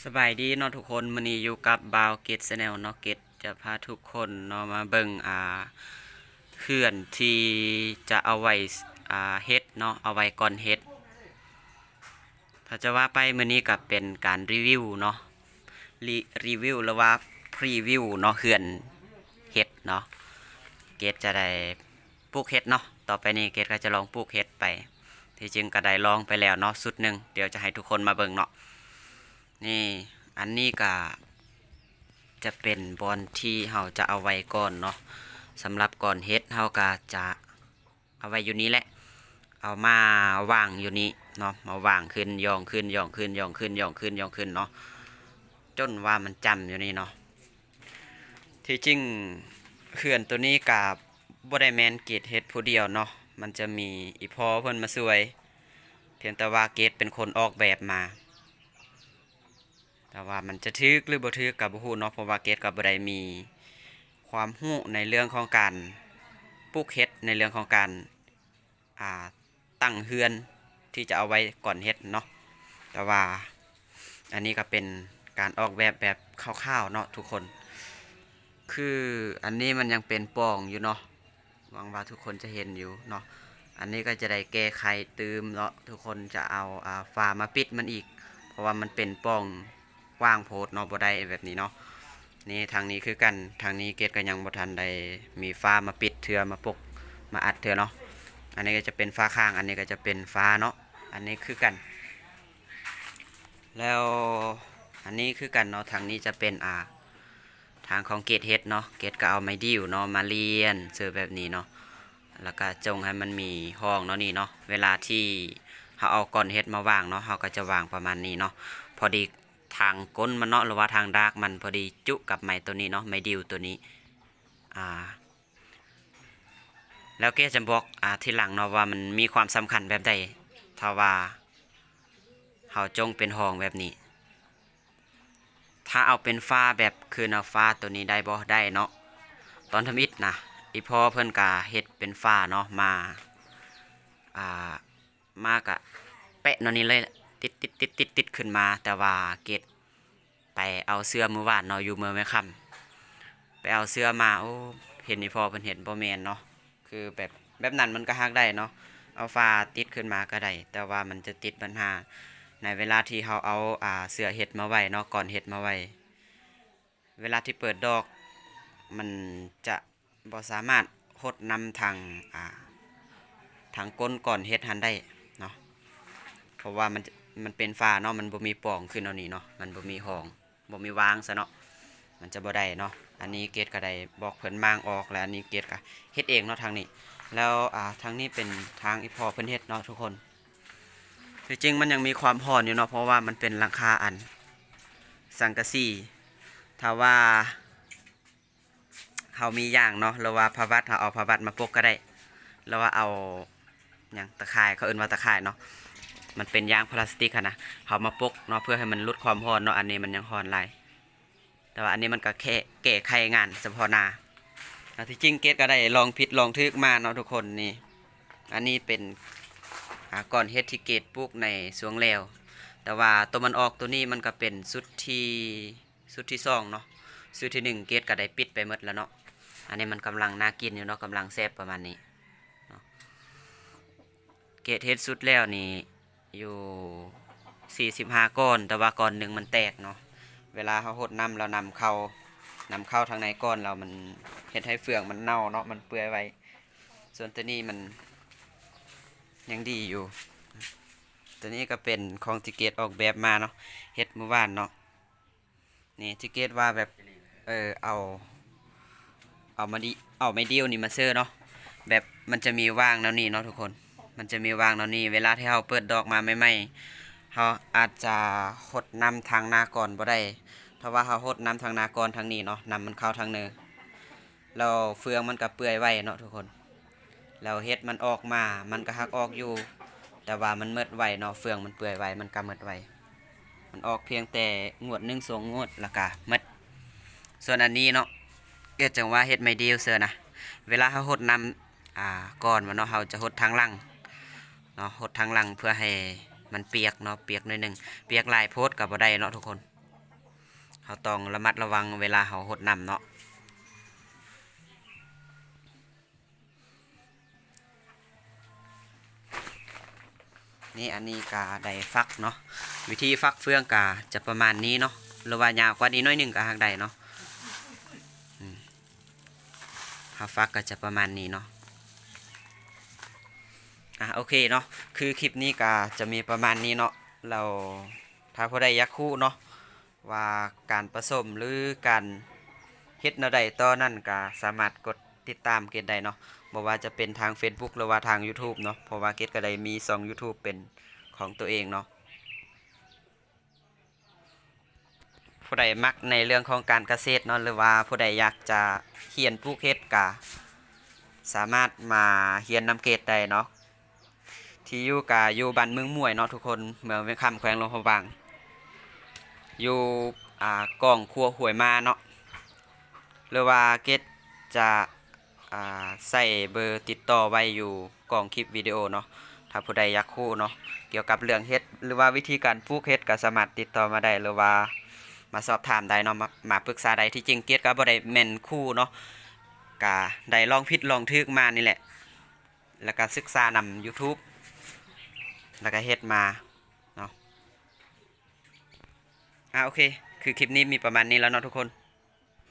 สบายดีเนาะทุกคนมื้อนี้อยู่กับบาวเกตแนลเนาะเกตจะพาทุกคนเนาะมาเบิ่งอ่าเขื่อนที่จะเอาไว้อ่าเฮ็ดเนาะเอาไว้ก่อนเฮ็ดถ้าจะว่าไปมื้อนี้ก็เป็นการรีวิวเนาะรีรีวิวหรือว่าพรีวิวเนาะเขื่อนเฮ็ดเนาะเกตจะได้ปลูกเฮ็ดเนาะต่อไปนี้เกตก็จะลองปลูกเฮ็ดไป ที่จริงก็ได้ลองไปแล้วเนาะสุดหนึ่งเดี๋ยวจะให้ทุกคนมาเบิ่งเนาะ นี่อันนี้ก็จะเป็นบอลที่เราจะเอาไว้ก่อนเนาะสำหรับก่อนเฮ็ดเราก็จะเอาไว้อยู่นี้แหละ เอามาวางอยู่นี้เนาะมาวางขึ้นย่องขึ้นย่องขึ้นย่องขึ้นย่องขึ้นย่องขึ้นเนาะจนว่ามันจำอยู่นี่เนาะที่จริงเขื่อนตัวนี้กับบ่ไดแมนเกตเฮ็ดผู้เดียวเนาะมันจะมีอีพอเพิ่อนมาช่วย เพียงแต่ว่าเกตเป็นคนออกแบบมา แต่ว่ามันจะทึกหรือบ่ทึกกับบ่ฮู้เนาะเพราะว่าเกตก็บ่ได้มีความรู้ในเรื่องของการปลูกเฮ็ดในเรื่องของการอ่าตั้งเฮือนที่จะเอาไว้ก่อนเฮ็ดเนาะแต่ว่าอันนี้ก็เป็นการออกแบบแบบคร่าวๆเนาะทุกคน คืออันนี้มันยังเป็นป่องอยู่เนาะหวังว่าทุกคนจะเห็นอยู่เนาะอันนี้ก็จะได้แก้ไขตืมเนาะทุกคนจะเอาอ่าฝามาปิดมันอีก เพราะว่ามันเป็นป่อง กว้างโพดเนาะบ่ได้แบบนี้เนาะนี่ทางนี้คือกันทางนี้เกตก็ยังบ่ทันได้มีฟ้ามาปิดเทือมาปกมาอัดเทือเนาะอันนี้ก็จะเป็นฟ้าข้าง อันนี้ก็จะเป็นฟ้าเนาะอันนี้คือกัน แล้วอันนี้คือกันเนาะทางนี้จะเป็นอ่าทางของเกตเฮ็ดเนาะเกตก็เอาไม้ดิวเนาะมาเรียนเสือแบบนี้เนาะแล้วก็จงให้มันมีห้องเนาะนี่เนาะเวลาที่เขาเอาก้อนเฮ็ดมาวางเนาะเขาก็จะวางประมาณนี้เนาะพอดี ทางก้นมันเนาะหรือว่าทางดากมันพอดีจุกับไม้ตัวนี้เนาะไม้ดิวตัวนี้อ่าแล้วแกจะบอกอ่าทีหลังเนาะว่ามันมีความสำคัญแบบใดถ้าว่าเฮาจงเป็นห้องแบบนี้ ถ้าเอาเป็นฟ้าแบบคือเอาฟ้าตัวนี้ได้บ่ได้เนาะตอนทำอิฐนะอีพ่อเพิ่นกะเฮ็ดเป็นฟ้าเนาะมาอ่ามากะแปะเนาะนี่เลย ติดติดติดติดติดขึ้นมา แต่ว่าเกตไปเอาเสื้อมือวาดเนาะอยู่เมืองแม่คำไปเอาเสื้อมาโอ้เห็นนี่พอเพิ่นเห็นบ่แมนเนาะคือแบบแบบนั้นมันก็ฮักได้เนาะเอาฟ้าติดขึ้นมาก็ได้แต่ว่ามันจะติดปัญหาในเวลาที่เขาเอาอ่าเสื้อเห็ดมาไว้เนาะก่อนเห็ดมาไว้เวลาที่เปิดดอก มันจะบ่สามารถหดนำทางอ่าทางก้นก่อนเห็ดหันได้เนาะเพราะว่ามัน มันเป็นฟ้าเนาะมันบ่มีปล่องขึ้นเอานี่เนาะมันบ่มีห้องบ่มีวางซะเนาะมันจะบ่ได้เนาะอันนี้เกตก็ได้บอกเพิ่นมางออกแล้วอันนี้เกตก็เฮ็ดเองเนาะทางนี้ แล้วอ่าทางนี้เป็นทางอีพอเพิ่นเฮ็ดเนาะทุกคนที่จริงมันยังมีความห่อนอยู่เนาะเพราะว่ามันเป็นหลังคาอัน สังกะสีถ้าว่าเฮามีอย่างเนาะหรือว่าพระวัดเฮาเอาพระวัดมาปกก็ได้หรือว่าเอาหยังตะข่ายเขาเอิ้นว่าตะข่ายเนาะ มันเป็นยางพลาสติกนะเขามาปกเนาะเพื่อให้มันลดความร้อนเนาะอันนี้มันยังร้อนหลายแต่ว่าอันนี้มันก็แค่แก้ไขงานเฉพาะหน้าที่จริงเกตก็ได้ลองผิดลองทึกมาเนาะทุกคนนี่ อันนี้เป็นก่อนเฮ็ดที่เกตปลูกในสวงแล้ว แต่ว่าตัวมันออกตัวนี้มันก็เป็นสุดที่สุดที่สองเนาะสุดที่หนึ่งเกตก็ได้ปิดไปหมดแล้วเนาะอันนี้มันกำลังน่ากินอยู่เนาะกำลังแซ่บประมาณนี้เนาะเกตเฮ็ดสุดแล้วนี่ อยู่ 45 ก้อน แต่ว่าก้อนหนึ่งมันแตกเนาะ เวลาเขาหดน้ำเรานำเข้านำเข้าทางในก้อนเรามันเฮ็ดให้เฟืองมันเน่าเนาะ มันเปื่อยไว้ ส่วนตัวนี้มันยังดีอยู่ ตัวนี้ก็เป็นของทิเกตออกแบบมาเนาะ เฮ็ดเมื่อวานเนาะ นี่ทิเกตว่าแบบ เออเอา เอามาดิเอาไม่เดียวนี่มาเซอร์เนาะ แบบมันจะมีว่างแล้วนี่เนาะทุกคน มันจะมีวางแล้วนี่เวลาที่เราเปิดดอกมาใหม่ๆเราอาจจะหดน้ำทางนาก่อนบ่ได้ถ้าะว่าเราหดน้ำทางนาก่อนทางนี้เนาะน้ำมันเข้าทางเนื้อเราเฟืองมันก็เปื่อยไว้เนาะทุกคนแล้วเฮ็ดมันออกมา มันก็หักออกอยู่ แต่ว่ามันเมิดไวเนาะเฟืองมันเปื่อยไว้มันก็เมิดไวมันออกเพียงแต่งวดหนึ่งสองงวดล้วก็เมิดส่วนอันนี้เนาะเกิดจังว่าเฮ็ดไม่ดีเสือนะ เวลาเราหดน้ำอ่าก่อนมันเนาะเราจะหดทางหลัง เนาะหดทางหลังเพื่อให้มันเปียกเนาะเปียกหน่อยหนึ่งเปียกลายโพดกับบ่ได้เนาะทุกคนเขาต้องระมัดระวังเวลาเขาหดน้ำเนาะนี่อันนี้กาไดฟักเนาะวิธีฟักเฟืองกาจะประมาณนี้เนาะหรือว่ายาวกว่านี้หน้อยหนึ่งกาหักใดเนาะอืมถ้าฟักก็จะประมาณนี้เนาะ อะโอเคเนาะคือคลิปนี้กาจะมีประมาณนี้เนาะเราถ้าผู้ใดอยากคู่เนาะว่าการผสมหรือการเฮ็ดแนวใดต่อนั่นก็สามารถกดติดตามเกณฑ์ใดเนาะบ่ว่าจะเป็นทาง Facebook หรือว่าทาง YouTube เนาะเพราะว่าเกตก็ได้มีช่อง YouTube เป็นของตัวเองเนาะผู้ใดมักในเรื่องของการเกษตรเนาะหรือว่าผู้ใดอยากจะเรียนปลูกเฮ็ดก็สามารถมาเรียนนำเกตได้เนาะ ที่อยู่กะอยู่บ้านเมืองมวยเนาะทุกคนเมืองเวียงคำแขวงลงพบาง อยู่อ่ากองครัวหวยมาเนาะหรือว่าเกตจะอ่าใส่เบอร์ติดต่อไว้อยู่กล่องคลิปวิดีโอเนาะถ้าผู้ใดอยากคู่เนาะเกี่ยวกับเรื่องเฮ็ดหรือว่าวิธีการปลูกเฮ็ดก็สามารถติดต่อมาได้หรือว่ามาสอบถามได้เนาะมามาปรึกษาได้ที่จริงเกียรติก็บ่ได้แม่นคู่เนาะก็ได้ลองผิดลองถูกมานี่แหละ แล้วก็ศึกษานำ YouTube แล้วก็เฮ็ดมาเนาะอ่าโอเค คือคลิปนี้มีประมาณนี้แล้วเนาะทุกคน